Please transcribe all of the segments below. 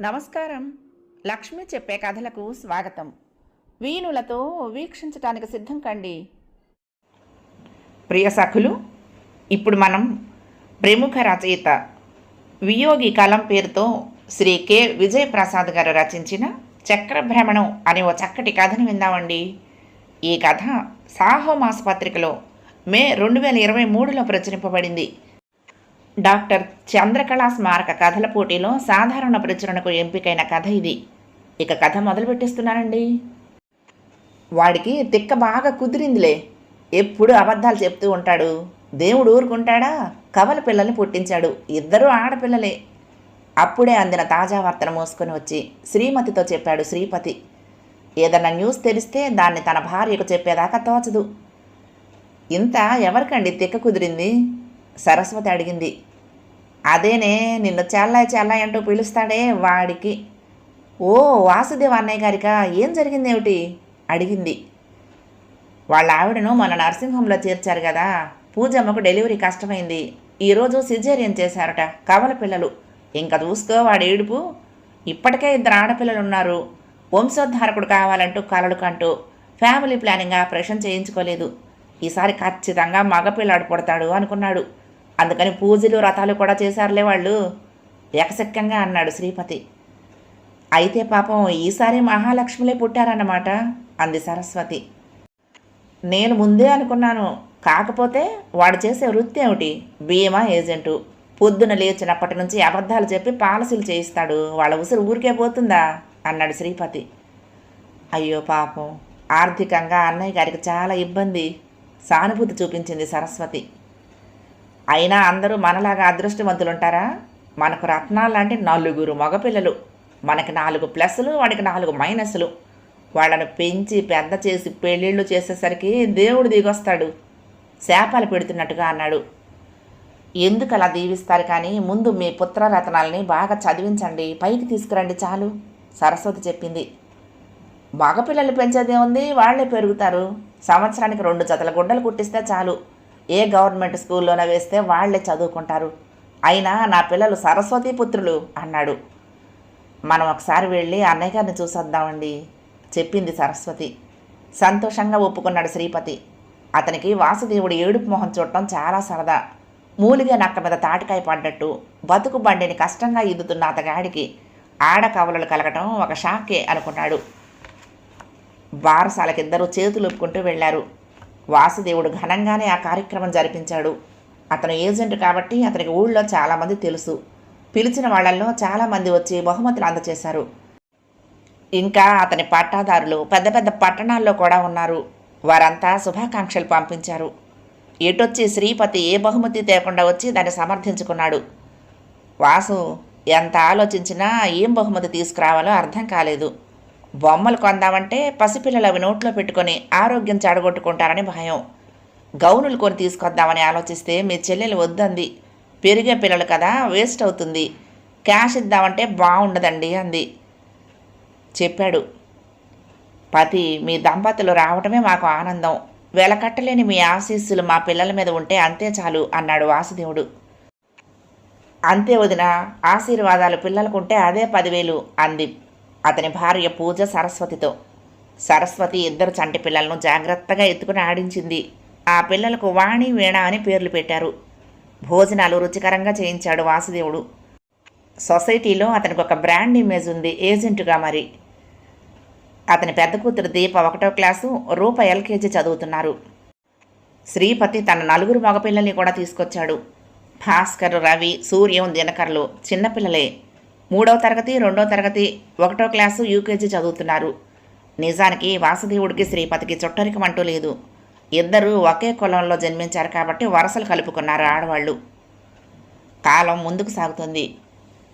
నమస్కారం. లక్ష్మి చెప్పే కథలకు స్వాగతం. వీణులతో వీక్షించటానికి సిద్ధం కండి. ప్రియ సఖులు ఇప్పుడు మనం ప్రముఖ రచయిత వియోగి కలం పేరుతో శ్రీ కె. విజయప్రసాద్ గారు రచించిన చక్రభ్రమణం అనే ఓ చక్కటి కథను విందామండి. ఈ కథ సాహో మాసపత్రికలో మే రెండు వేల ఇరవై మూడులో ప్రచురింపబడింది. డాక్టర్ చంద్రకళా స్మారక కథల పోటీలో సాధారణ ప్రచురణకు ఎంపికైన కథ ఇది. ఇక కథ మొదలు పెట్టేస్తున్నానండి వాడికి తిక్క బాగా కుదిరిందిలే. ఎప్పుడు అబద్ధాలు చెప్తూ ఉంటాడు. దేవుడు ఊరుకుంటాడా? కవల పిల్లల్ని పుట్టించాడు. ఇద్దరూ ఆడపిల్లలే. అప్పుడే అందిన తాజా వార్తను మోసుకొని వచ్చి శ్రీమతితో చెప్పాడు శ్రీపతి. ఏదన్నా న్యూస్ తెలిస్తే దాన్ని తన భార్యకు చెప్పేదాకా తోచదు. ఇంత ఎవరికండి తిక్క కుదిరింది? సరస్వతి అడిగింది. అదేనే నిన్ను చెల్లాయి చెల్లాయి అంటూ పిలుస్తాడే వాడికి. ఓ వాసుదేవ్ అన్నయ్య గారికా? ఏం జరిగింది ఏమిటి అడిగింది. వాళ్ళ ఆవిడను మన నర్సింగ్ హోమ్లో చేర్చారు కదా పూజమ్మకు డెలివరీ కష్టమైంది. ఈరోజు సిజేరియన్ చేశారట కవల పిల్లలు. ఇంకా చూసుకో వాడి ఏడుపు ఇప్పటికే ఇద్దరు ఆడపిల్లలు ఉన్నారు వంశోద్ధారకుడు కావాలంటూ కలలు కంటూ ఫ్యామిలీ ప్లానింగ్ ఆపరేషన్ చేయించుకోలేదు. ఈసారి ఖచ్చితంగా మగపిల్లాడు పుడతాడు అనుకున్నాడు. అందుకని పూజలు వ్రతాలు కూడా చేశారులే వాళ్ళు. ఏకశక్యంగా అన్నాడు శ్రీపతి. అయితే పాపం ఈసారి మహాలక్ష్మిలే పుట్టారన్నమాట అంది సరస్వతి. నేను ముందే అనుకున్నాను కాకపోతే వాడు చేసే వృత్తి ఏమిటి? బీమా ఏజెంటు. పొద్దున లేచినప్పటి నుంచి అబద్ధాలు చెప్పి పాలసీలు చేయిస్తాడు. వాళ్ళ ఉసురు ఊరికే పోతుందా? అన్నాడు శ్రీపతి. అయ్యో పాపం ఆర్థికంగా అన్నయ్య గారికి చాలా ఇబ్బంది. సానుభూతి చూపించింది సరస్వతి. అయినా అందరూ మనలాగా అదృష్టవంతులు ఉంటారా మనకు రత్నాలు లాంటి నలుగురు మగపిల్లలు. మనకి నాలుగు ప్లస్లు వాడికి నాలుగు మైనస్లు వాళ్ళను పెంచి పెద్ద చేసి పెళ్ళిళ్ళు చేసేసరికి దేవుడు దిగొస్తాడు. శాపాలు పెడుతున్నట్టుగా అన్నాడు. ఎందుకు అలా దీవిస్తారు కానీ ముందు మీ పుత్రరత్నాలని బాగా చదివించండి. పైకి తీసుకురండి చాలు సరస్వతి చెప్పింది. మగపిల్లలు పెంచేదే ఉంది వాళ్ళే పెరుగుతారు. సంవత్సరానికి రెండు జతల గుడ్డలు కుట్టిస్తే చాలు. ఏ గవర్నమెంట్ స్కూల్లోనే వేస్తే వాళ్ళే చదువుకుంటారు. అయినా నా పిల్లలు సరస్వతి పుత్రులు అన్నాడు. మనం ఒకసారి వెళ్ళి అన్నయ్య గారిని చూసొద్దామండి చెప్పింది సరస్వతి. సంతోషంగా ఒప్పుకున్నాడు శ్రీపతి. అతనికి వాసుదేవుడు ఏడుపు మొహం చూడటం చాలా సరదా. మూలిగే నక్క మీద తాటికాయ పడ్డట్టు బతుకు బండిని కష్టంగా ఈదుతున్న అతగాడికి ఆడ కవలలు కలగటం ఒక షాకే అనుకున్నాడు. బారసాలకిద్దరూ చేతులు ఒప్పుకుంటూ వెళ్ళారు. వాసుదేవుడు ఘనంగానే ఆ కార్యక్రమం జరిపించాడు. అతను ఏజెంట్ కాబట్టి అతనికి ఊళ్ళో చాలామంది తెలుసు. పిలిచిన వాళ్ళల్లో చాలామంది వచ్చి బహుమతులు అందజేశారు ఇంకా అతని పట్టాదారులు పెద్ద పెద్ద పట్టణాల్లో కూడా ఉన్నారు. వారంతా శుభాకాంక్షలు పంపించారు. ఎటొచ్చి శ్రీపతి ఏ బహుమతి తేకుండా వచ్చి దాన్ని సమర్థించుకున్నాడు. వాసు ఎంత ఆలోచించినా ఏం బహుమతి తీసుకురావాలో అర్థం కాలేదు. బొమ్మలు కొందామంటే పసిపిల్లలు అవి నోట్లో పెట్టుకొని ఆరోగ్యం చెడగొట్టుకుంటారని భయం. గౌనులు కొని తీసుకొద్దామని ఆలోచిస్తే మీ చెల్లెలు వద్దంది. పెరిగే పిల్లలు కదా వేస్ట్ అవుతుంది. క్యాష్ ఇద్దామంటే బాగుండదండి అంది. చెప్పాడు. పతి మీ దంపతులు రావటమే మాకు ఆనందం. వెలకట్టలేని మీ ఆశీస్సులు మా పిల్లల మీద ఉంటే అంతే చాలు అన్నాడు వాసుదేవుడు. అంతే వదిన ఆశీర్వాదాలు పిల్లలకుంటే అదే పదివేలు అంది అతని భార్య పూజ సరస్వతితో. సరస్వతి ఇద్దరు చంటి పిల్లలను జాగ్రత్తగా ఎత్తుకుని ఆడించింది. ఆ పిల్లలకు వాణి వీణ అని పేర్లు పెట్టారు. భోజనాలు రుచికరంగా చేయించాడు వాసుదేవుడు. సొసైటీలో అతనికి ఒక బ్రాండ్ ఇమేజ్ ఉంది ఏజెంటుగా మరి. అతని పెద్ద కూతురు దీప ఒకటో క్లాసు రూప ఎల్కేజీ చదువుతున్నారు. శ్రీపతి తన నలుగురు మగపిల్లల్ని కూడా తీసుకొచ్చాడు. భాస్కర్ రవి సూర్యం దినకర్లు చిన్నపిల్లలే మూడవ తరగతి రెండో తరగతి ఒకటో క్లాసు యూకేజీ చదువుతున్నారు. నిజానికి వాసుదేవుడికి శ్రీపతికి చుట్టరికం అంటూ లేదు. ఇద్దరూ ఒకే కులంలో జన్మించారు కాబట్టి వరసలు కలుపుకున్నారు ఆడవాళ్ళు. కాలం ముందుకు సాగుతుంది.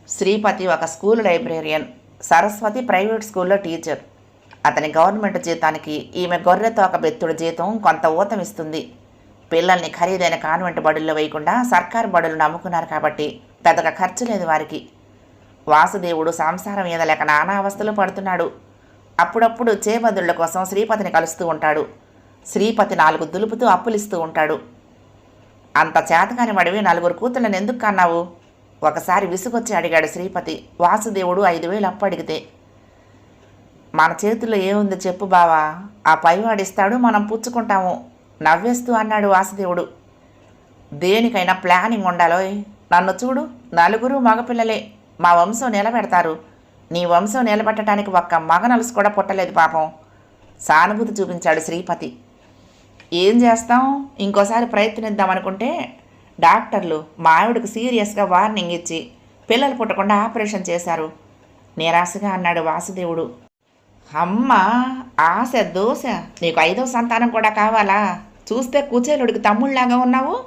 శ్రీపతి ఒక స్కూల్ లైబ్రేరియన్ సరస్వతి ప్రైవేట్ స్కూల్లో టీచర్. అతని గవర్నమెంట్ జీతానికి ఈమె గొర్రెతో ఒక బెత్తుడు జీతం కొంత ఊతం ఇస్తుంది. పిల్లల్ని ఖరీదైన కాన్వెంట్ బడుల్లో వేయకుండా సర్కారు బడులు నమ్ముకున్నారు కాబట్టి పెద్దగా ఖర్చు లేదు వారికి. వాసుదేవుడు సంసారం మీద లేక నానా అవస్థలు పడుతున్నాడు. అప్పుడప్పుడు చేబందుళ్ళ కోసం శ్రీపతిని కలుస్తూ ఉంటాడు. శ్రీపతి నాలుగు దులుపుతూ అప్పులిస్తూ ఉంటాడు. అంత చేతకాని మడివి నలుగురు కూతుళ్ళని ఎందుకు కన్నావు? ఒకసారి విసుగొచ్చి అడిగాడు శ్రీపతి. వాసుదేవుడు ఐదు వేలు అప్పు అడిగితే మన చేతుల్లో ఏముంది చెప్పు బావా? ఆ పైవాడిస్తాడు మనం పుచ్చుకుంటాము. నవ్వేస్తూ అన్నాడు వాసుదేవుడు. దేనికైనా ప్లానింగ్ ఉండాలో నన్ను చూడు నలుగురు మగపిల్లలే. మా వంశం నిలబెడతారు. నీ వంశం నిలబెట్టడానికి ఒక్క మగ నలుసు కూడా పుట్టలేదు పాపం. సానుభూతి చూపించాడు శ్రీపతి. ఏం చేస్తాం? ఇంకోసారి ప్రయత్నిద్దాం అనుకుంటే డాక్టర్లు మా ఆవిడకు సీరియస్గా వార్నింగ్ ఇచ్చి పిల్లలు పుట్టకుండా ఆపరేషన్ చేశారు. నిరాశగా అన్నాడు వాసుదేవుడు. అమ్మ ఆశ దోశ నీకు ఐదో సంతానం కూడా కావాలా? చూస్తే కూచేలుడికి తమ్ముళ్ళాగా ఉన్నావు?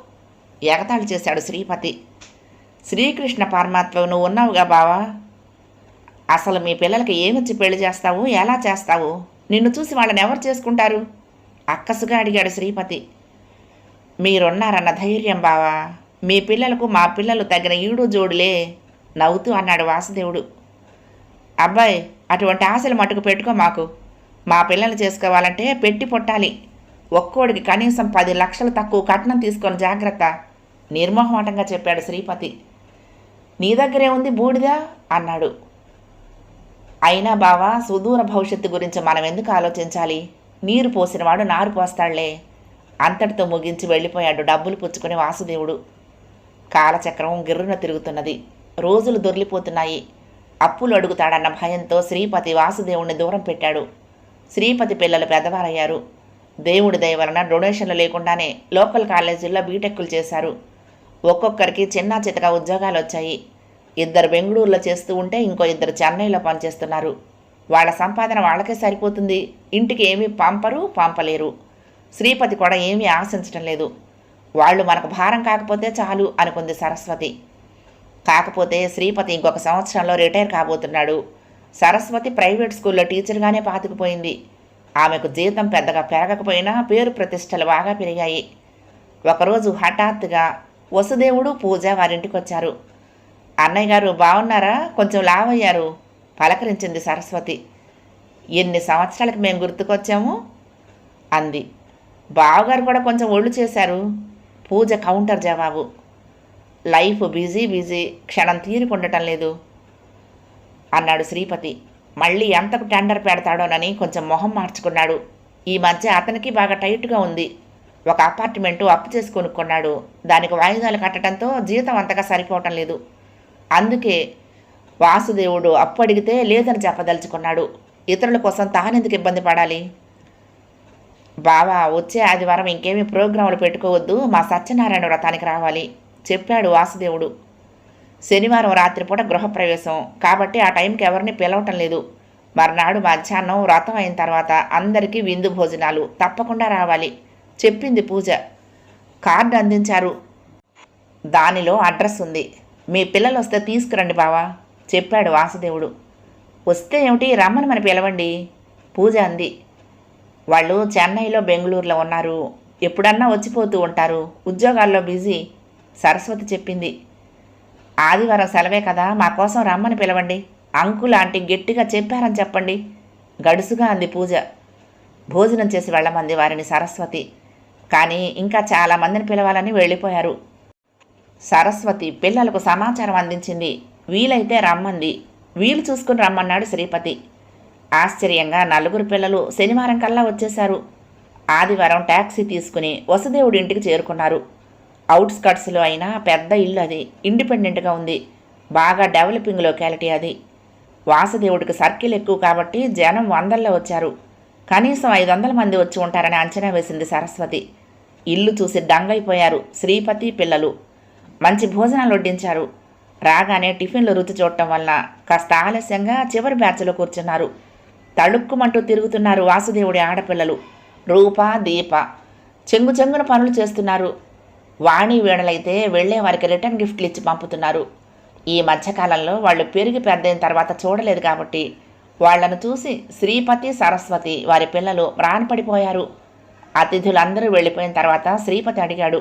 ఎగతాళి చేశాడు శ్రీపతి. శ్రీకృష్ణ పరమాత్మ నువ్వు ఉన్నావుగా బావా. అసలు మీ పిల్లలకి ఏమిచ్చి పెళ్ళి చేస్తావు? ఎలా చేస్తావు? నిన్ను చూసి వాళ్ళని ఎవరు చేసుకుంటారు? అక్కసుగా అడిగాడు శ్రీపతి. మీరున్నారన్న ధైర్యం బావా. మీ పిల్లలకు మా పిల్లలు తగిన ఈడు జోడులే నవ్వుతూ అన్నాడు వాసుదేవుడు. అబ్బాయి అటువంటి ఆశలు మటుకు పెట్టుకో మాకు. మా పిల్లలు చేసుకోవాలంటే పెట్టి పొట్టాలి. ఒక్కోడికి కనీసం పది లక్షలు తక్కువ కట్నం తీసుకొని జాగ్రత్త. నిర్మోహమాటంగా చెప్పాడు శ్రీపతి. నీ దగ్గరే ఉంది బూడిదా? అన్నాడు. అయినా బావా సుదూర భవిష్యత్తు గురించి మనం ఎందుకు ఆలోచించాలి? నీరు పోసినవాడు నారు పోస్తాడులే. అంతటితో ముగించి వెళ్ళిపోయాడు డబ్బులు పుచ్చుకుని వాసుదేవుడు. కాలచక్రం గిర్రున తిరుగుతున్నది. రోజులు దొర్లిపోతున్నాయి. అప్పులు అడుగుతాడన్న భయంతో శ్రీపతి వాసుదేవుణ్ణి దూరం పెట్టాడు. శ్రీపతి పిల్లలు పెద్దవారయ్యారు. దేవుడి దయ వలన డొనేషన్లు లేకుండానే లోకల్ కాలేజీల్లో బీటెక్కులు చేశారు. ఒక్కొక్కరికి చిన్న చితక ఉద్యోగాలు వచ్చాయి ఇద్దరు బెంగళూరులో చేస్తూ ఉంటే ఇంకో ఇద్దరు చెన్నైలో పనిచేస్తున్నారు. వాళ్ళ సంపాదన వాళ్ళకే సరిపోతుంది. ఇంటికి ఏమీ పంపరు పంపలేరు. శ్రీపతి కూడా ఏమీ ఆశించటం లేదు. వాళ్ళు మనకు భారం కాకపోతే చాలు అనుకుంది సరస్వతి. కాకపోతే శ్రీపతి ఇంకొక సంవత్సరంలో రిటైర్ కాబోతున్నాడు. సరస్వతి ప్రైవేట్ స్కూల్లో టీచర్గానే పాతుకుపోయింది. ఆమెకు జీతం పెద్దగా పెరగకపోయినా పేరు ప్రతిష్టలు బాగా పెరిగాయి. ఒకరోజు హఠాత్తుగా వసుదేవుడు పూజ వారింటికి వచ్చారు అన్నయ్య గారు బాగున్నారా కొంచెం లావయ్యారు. పలకరించింది సరస్వతి. ఎన్ని సంవత్సరాలకు మేము గుర్తుకొచ్చాము? అంది. బావగారు కూడా కొంచెం ఒళ్ళు చేశారు. పూజ కౌంటర్ జవాబు. Life busy busy. క్షణం తీరుకుండటం లేదు. అన్నాడు శ్రీపతి. మళ్ళీ ఎంతకు టెండర్ పెడతాడోనని కొంచెం మొహం మార్చుకున్నాడు. ఈ మధ్య అతనికి బాగా టైట్గా ఉంది. ఒక అపార్ట్మెంటు అప్పు చేసుకొని కొన్నాడు దానికి వాయిదాలు కట్టడంతో జీతం అంతగా సరిపోవటం లేదు. అందుకే వాసుదేవుడు అప్పు అడిగితే లేదని చెప్పదలుచుకున్నాడు. ఇతరుల కోసం తానెందుకు ఇబ్బంది పడాలి? బావా వచ్చే ఆదివారం ఇంకేమీ ప్రోగ్రాములు పెట్టుకోవద్దు. మా సత్యనారాయణ వ్రతానికి రావాలి చెప్పాడు వాసుదేవుడు. శనివారం రాత్రిపూట గృహప్రవేశం. కాబట్టి ఆ టైంకి ఎవరిని పిలవటం లేదు. మర్నాడు మధ్యాహ్నం వ్రతం అయిన తర్వాత అందరికీ విందు భోజనాలు. తప్పకుండా రావాలి. చెప్పింది పూజ. కార్డు అందించారు. దానిలో అడ్రస్ ఉంది. మీ పిల్లలు వస్తే తీసుకురండి బావా చెప్పాడు వాసుదేవుడు. వస్తే ఏమిటి రమ్మని మన పిలవండి పూజ అంది. వాళ్ళు చెన్నైలో బెంగళూరులో ఉన్నారు. ఎప్పుడన్నా వచ్చిపోతూ ఉంటారు. ఉద్యోగాల్లో బిజీ సరస్వతి చెప్పింది. ఆదివారం సెలవే కదా మా కోసం రమ్మని పిలవండి. అంకుల్ ఆంటీ గట్టిగా చెప్పారని చెప్పండి గడుసుగా అంది పూజ. భోజనం చేసి వెళ్ళమంది వారిని సరస్వతి. కానీ ఇంకా చాలామందిని పిలవాలని వెళ్ళిపోయారు. సరస్వతి పిల్లలకు సమాచారం అందించింది. వీలైతే రమ్మంది. వీలు చూసుకుని రమ్మన్నాడు శ్రీపతి. ఆశ్చర్యంగా నలుగురు పిల్లలు శనివారం కల్లా వచ్చేశారు. ఆదివారం ట్యాక్సీ తీసుకుని వసుదేవుడి ఇంటికి చేరుకున్నారు. అవుట్స్కట్స్లో అయినా పెద్ద ఇల్లు అది. ఇండిపెండెంట్గా ఉంది. బాగా డెవలపింగ్ లొకాలిటీ అది. వాసుదేవుడికి సర్కిల్ ఎక్కువ కాబట్టి జనం వందల్లో వచ్చారు. కనీసం ఐదు వందల మంది వచ్చి ఉంటారని అంచనా వేసింది సరస్వతి. ఇల్లు చూసి దంగైపోయారు శ్రీపతి పిల్లలు. మంచి భోజనాలు వడ్డించారు రాగానే టిఫిన్లు రుచి చూడటం వల్ల కాస్త ఆలస్యంగా చివరి బ్యాచ్లో కూర్చున్నారు. తళుక్కుమంటూ తిరుగుతున్నారు వాసుదేవుడి ఆడపిల్లలు. రూప దీప. చెంగు చెంగున పనులు చేస్తున్నారు. వాణి వీణలైతే వెళ్ళే వారికి రిటర్న్ గిఫ్ట్లు ఇచ్చి పంపుతున్నారు. ఈ మధ్యకాలంలో వాళ్ళు పెరిగి పెద్దయిన తర్వాత చూడలేదు కాబట్టి వాళ్ళను చూసి శ్రీపతి సరస్వతి వారి పిల్లలు ప్రాణపడిపోయారు. అతిథులందరూ వెళ్ళిపోయిన తర్వాత శ్రీపతి అడిగాడు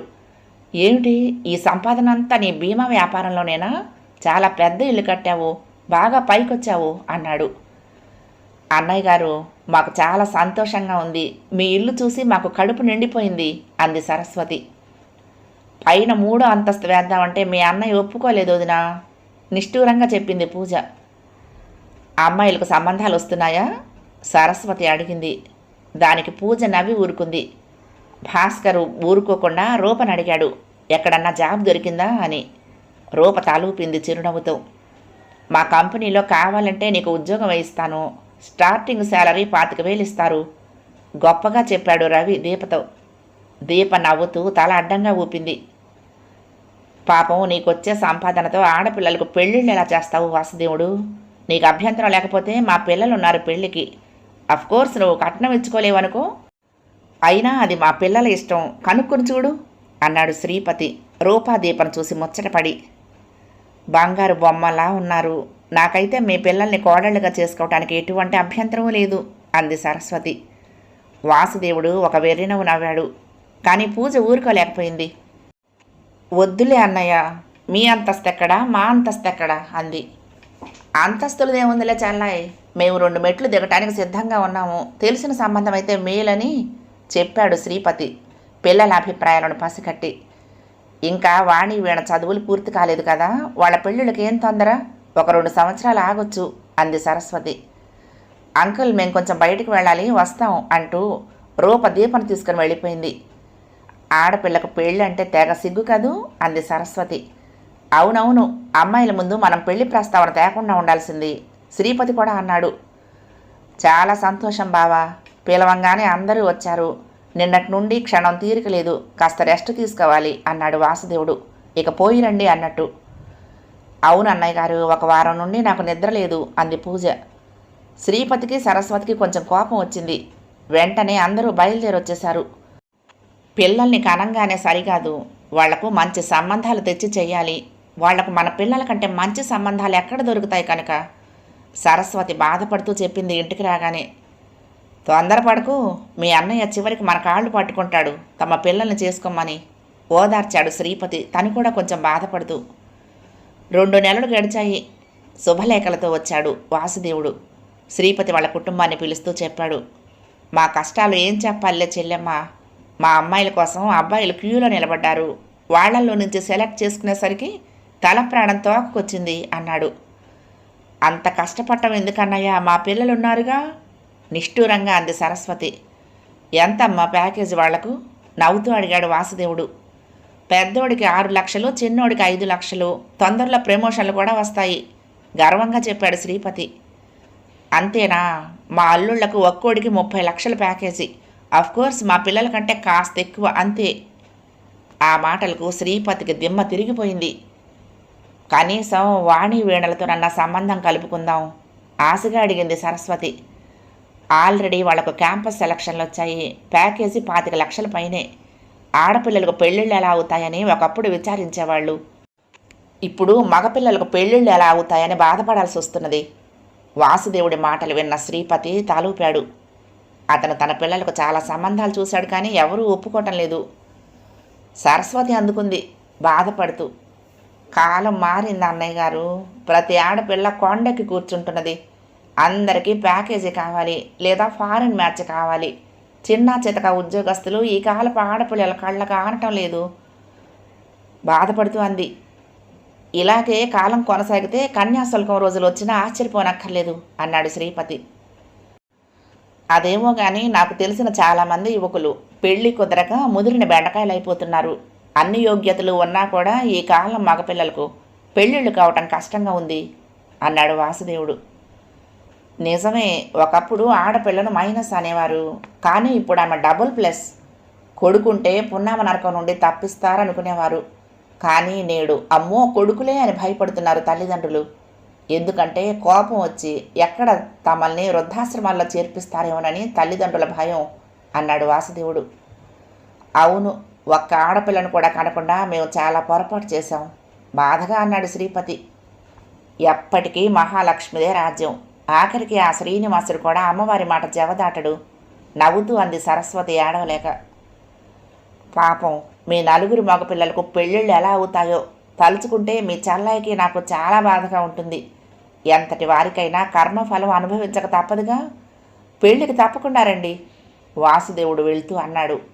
ఏమిటి? ఈ సంపాదన అంతా నీ బీమా వ్యాపారంలోనేనా? చాలా పెద్ద ఇల్లు కట్టావు బాగా పైకొచ్చావు అన్నాడు. అన్నయ్య గారు మాకు చాలా సంతోషంగా ఉంది. మీ ఇల్లు చూసి మాకు కడుపు నిండిపోయింది అంది సరస్వతి. పైన మూడో అంతస్తు వేద్దామంటే మీ అన్నయ్య ఒప్పుకోలేదు వదినా. నిష్ఠూరంగా చెప్పింది పూజ. అమ్మాయిలకు సంబంధాలు వస్తున్నాయా? సరస్వతి అడిగింది. దానికి పూజ నవ్వి ఊరుకుంది. భాస్కరు ఊరుకోకుండా రూపను అడిగాడు. ఎక్కడన్నా జాబ్ దొరికిందా అని. రూప తాలూపింది చిరునవ్వుతో. మా కంపెనీలో కావాలంటే నీకు ఉద్యోగం వేయిస్తాను. స్టార్టింగ్ శాలరీ పాతిక వేలు ఇస్తారు. గొప్పగా చెప్పాడు రవి దీపతో. దీప నవ్వుతూ తల అడ్డంగా ఊపింది. పాపం నీకొచ్చే సంపాదనతో ఆడపిల్లలకు పెళ్ళిళ్ళు ఎలా చేస్తావు వాసుదేవుడు? నీకు అభ్యంతరం లేకపోతే మా పిల్లలు ఉన్నారు పెళ్ళికి. అఫ్కోర్స్ నువ్వు కట్నం ఇచ్చుకోలేవనుకో. అయినా అది మా పిల్లల ఇష్టం. కనుక్కొని చూడు అన్నాడు శ్రీపతి. రూపాదీపను చూసి ముచ్చటపడి. బంగారు బొమ్మలా ఉన్నారు. నాకైతే మీ పిల్లల్ని కోడళ్ళుగా చేసుకోవటానికి ఎటువంటి అభ్యంతరం లేదు అంది సరస్వతి. వాసుదేవుడు ఒక వెర్రినవ్వు నవ్వాడు. కానీ పూజ ఊరుకోలేకపోయింది. వద్దులే అన్నయ్య మీ అంతస్తెక్కడా మా అంతస్తు అంది. అంతస్తులు ఏముందిలే చల్లాయ్. మేము రెండు మెట్లు దిగటానికి సిద్ధంగా ఉన్నాము. తెలిసిన సంబంధం అయితే మేలని చెప్పాడు శ్రీపతి. పిల్లల అభిప్రాయాలను పసికట్టి ఇంకా వాణి వీణ చదువులు పూర్తి కాలేదు కదా? వాళ్ళ పెళ్ళిళ్ళకి ఏం తొందర? ఒక రెండు సంవత్సరాలు ఆగొచ్చు అంది సరస్వతి. అంకుల్ మేము కొంచెం బయటికి వెళ్ళాలి వస్తాం అంటూ రూప దీపం తీసుకుని వెళ్ళిపోయింది. ఆడపిల్లకు పెళ్ళి అంటే తెగ సిగ్గు కదూ? అంది సరస్వతి. అవునవును అమ్మాయిల ముందు మనం పెళ్ళి ప్రస్తావన తేకుండా ఉండాల్సింది. శ్రీపతి కూడా అన్నాడు. చాలా సంతోషం బావా. పిలవంగానే అందరూ వచ్చారు. నిన్నటి నుండి క్షణం తీరిక లేదు కాస్త రెస్ట్ తీసుకోవాలి అన్నాడు వాసుదేవుడు. ఇక పోయిరండి అన్నట్టు. అవును అన్నయ్య గారు ఒక వారం నుండి నాకు నిద్ర లేదు అంది పూజ. శ్రీపతికి సరస్వతికి కొంచెం కోపం వచ్చింది. వెంటనే అందరూ బయలుదేరొచ్చేశారు. పిల్లల్ని కనంగానే సరికాదు. వాళ్ళకు మంచి సంబంధాలు తెచ్చి చెయ్యాలి. వాళ్ళకు మన పిల్లల కంటే మంచి సంబంధాలు ఎక్కడ దొరుకుతాయి కనుక? సరస్వతి బాధపడుతూ చెప్పింది ఇంటికి రాగానే. తొందరపడకు మీ అన్నయ్య చివరికి మన కాళ్ళు పట్టుకుంటాడు. తమ పిల్లల్ని చేసుకోమని ఓదార్చాడు శ్రీపతి. తను కూడా కొంచెం బాధపడుతూ. రెండు నెలలు గడిచాయి. శుభలేఖలతో వచ్చాడు వాసుదేవుడు. శ్రీపతి వాళ్ళ కుటుంబాన్ని పిలుస్తూ చెప్పాడు. మా కష్టాలు ఏం చెప్పాలే చెల్లెమ్మ. మా అమ్మాయిల కోసం అబ్బాయిలు క్యూలో నిలబడ్డారు. వాళ్ళల్లో నుంచి సెలెక్ట్ చేసుకునేసరికి తల ప్రాణం ఆకుకొచ్చింది అన్నాడు. అంత కష్టపడటం ఎందుకన్నయ్యా? మా పిల్లలున్నారుగా? నిష్ఠూరంగా అంది సరస్వతి. ఎంతమ్మా ప్యాకేజ్ వాళ్ళకు? నవ్వుతూ అడిగాడు వాసుదేవుడు. పెద్దోడికి ఆరు లక్షలు చిన్నోడికి ఐదు లక్షలు తొందరలో ప్రమోషన్లు కూడా వస్తాయి గర్వంగా చెప్పాడు శ్రీపతి. అంతేనా? మా అల్లుళ్ళకు ఒక్కోడికి ముప్పై లక్షల ప్యాకేజీ. కోర్స్ మా పిల్లల కంటే కాస్త ఎక్కువ అంతే. ఆ మాటలకు శ్రీపతికి దిమ్మ తిరిగిపోయింది. కనీసం వాణి వీణలతో నన్న సంబంధం కలుపుకుందాం ఆశగా అడిగింది సరస్వతి. ఆల్రెడీ వాళ్ళకు క్యాంపస్ సెలక్షన్లు వచ్చాయి ప్యాకేజీ పాతిక లక్షల పైనే. ఆడపిల్లలకు పెళ్ళిళ్ళు ఎలా అవుతాయని ఒకప్పుడు విచారించేవాళ్ళు. ఇప్పుడు మగపిల్లలకు పెళ్ళిళ్ళు ఎలా అవుతాయని బాధపడాల్సి వస్తున్నది. వాసుదేవుడి మాటలు విన్న శ్రీపతి తాలూపాడు. అతను తన పిల్లలకు చాలా సంబంధాలు చూశాడు కానీ ఎవరూ ఒప్పుకోవటం లేదు. సరస్వతి అందుకుంది బాధపడుతూ. కాలం మారింది అన్నయ్య గారు. ప్రతి ఆడపిల్ల కొండకి కూర్చుంటున్నది. అందరికీ ప్యాకేజీ కావాలి లేదా ఫారిన్ మ్యాచ్ కావాలి. చిన్న చితక ఉద్యోగస్తులు ఈ కాలపు ఆడపిల్లల కళ్ళకు ఆనటం లేదు. బాధపడుతూ అంది. ఇలాగే కాలం కొనసాగితే కన్యాశుల్కం రోజులు వచ్చినా ఆశ్చర్యపోనక్కర్లేదు అన్నాడు శ్రీపతి. అదేమో కానీ నాకు తెలిసిన చాలామంది యువకులు పెళ్ళి కుదరక ముదిరిన బెండకాయలు అయిపోతున్నారు. అన్ని యోగ్యతలు ఉన్నా కూడా ఈ కాలం మగపిల్లలకు పెళ్ళిళ్ళు కావటం కష్టంగా ఉంది అన్నాడు వాసుదేవుడు. నిజమే ఒకప్పుడు ఆడపిల్లను మైనస్ అనేవారు. కానీ ఇప్పుడు ఆమె డబుల్ ప్లస్. కొడుకుంటే పున్నామ నరకం నుండి తప్పిస్తారనుకునేవారు. కానీ నేడు అమ్మో కొడుకులే అని భయపడుతున్నారు తల్లిదండ్రులు. ఎందుకంటే కోపం వచ్చి ఎక్కడ తమల్ని వృద్ధాశ్రమాల్లో చేర్పిస్తారేమోనని తల్లిదండ్రుల భయం అన్నాడు వాసుదేవుడు. అవును ఒక్క ఆడపిల్లను కూడా కనకుండా మేము చాలా పొరపాటు చేశాం. బాధగా అన్నాడు శ్రీపతి. ఎప్పటికీ మహాలక్ష్మిదే రాజ్యం. ఆఖరికి ఆ శ్రీనివాసుడు కూడా అమ్మవారి మాట జవదాటడు. నవ్వుతూ అంది సరస్వతి ఏడవలేక. పాపం మీ నలుగురు మగపిల్లలకు పెళ్ళిళ్ళు ఎలా అవుతాయో తలుచుకుంటే మీ చల్లాయికి నాకు చాలా బాధగా ఉంటుంది. ఎంతటి వారికైనా కర్మఫలం అనుభవించక తప్పదుగా? పెళ్ళికి తప్పకుండా రండి. వాసుదేవుడు వెళ్తూ అన్నాడు.